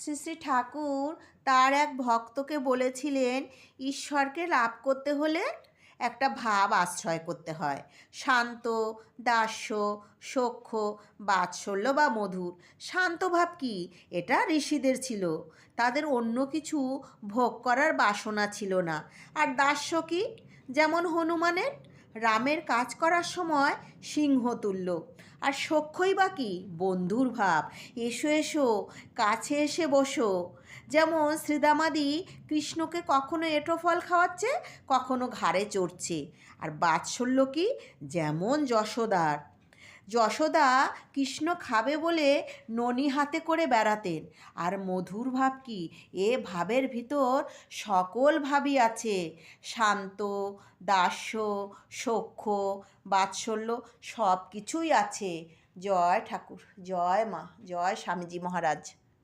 শ্রী শ্রী ঠাকুর তার এক ভক্তকে বলেছিলেন, ঈশ্বরকে লাভ করতে হলে একটা ভাব আশ্রয় করতে হয়। শান্ত, দাস্য সখ্য বাৎসল্য বা মধুর। শান্ত ভাব কি? এটা ঋষিদের ছিল। তাদের অন্য কিছু ভোগ করার বাসনা ছিল না। আর দাস্য কি? যেমন হনুমানের রামের কাজ করার সময় সিংহ তুল্য। আর সক্ষই বা কি? বন্ধুর ভাব। এসো এসো, কাছে এসে বসো। যেমন শ্রীদামাদি কৃষ্ণকে কখনো এঁটো ফল খাওয়াচ্ছে, কখনো ঘাড়ে চড়ছে। আর বাৎসল্য কি? যেমন যশোদার। যশোদা কৃষ্ণ খাবে বলে ননি হাতে করে বেড়াতেন। আর মধুর ভাব কি? এ ভাবের ভিতর সকল ভাবই আছে। শান্ত, দাস্য সক্ষ বাৎসল্য সব কিছুই আছে। জয় ঠাকুর, জয় মা, জয় স্বামীজি মহারাজ।